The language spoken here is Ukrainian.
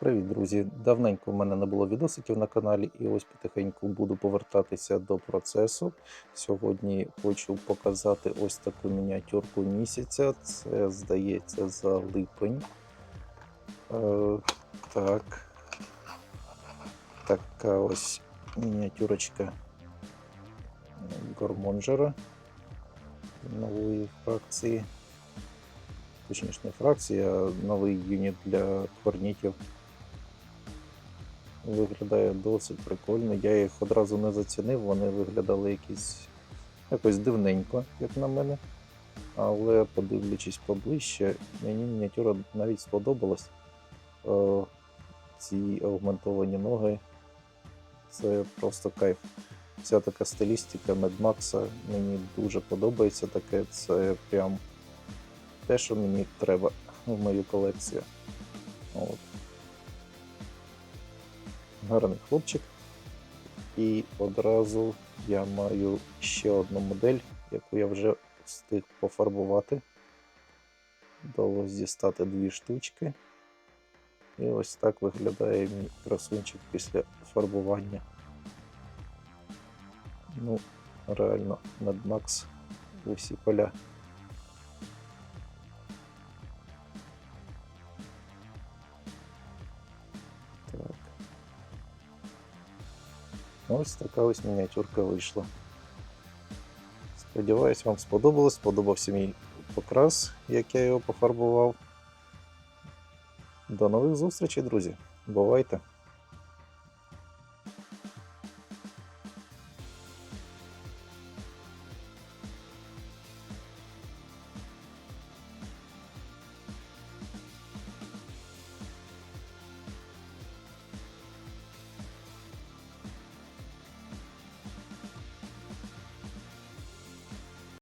Привіт, друзі! Давненько в мене не було відосиків на каналі, і ось потихеньку буду повертатися до процесу. Сьогодні хочу показати ось таку мініатюрку місяця. Це здається за липень. Е, так. Така ось мініатюрочка Гормонджера нової фракції. Точніше, не фракції, а новий юніт для хорнітів. Виглядає досить прикольно. Я їх одразу не зацінив, вони виглядали якісь якось дивненько, як на мене. Але подивлячись поближче, мені мініатюра навіть сподобалась. Е, ці аугментовані ноги. Це просто кайф. Вся така стилістика Max мені дуже подобається таке. Це прям те, що мені треба в мою колекцію. От. Гарний хлопчик. І одразу я маю ще одну модель, яку я вже встиг пофарбувати. Вдалося дістати дві штучки. І ось так виглядає мій красунчик після фарбування. Ну, реально, Mad Max у всі поля. Так. Ось така ось мініатюрка вийшла. Сподіваюсь, вам сподобалось. Сподобався мій покрас, як я його пофарбував. До нових зустрічей, друзі. Бувайте!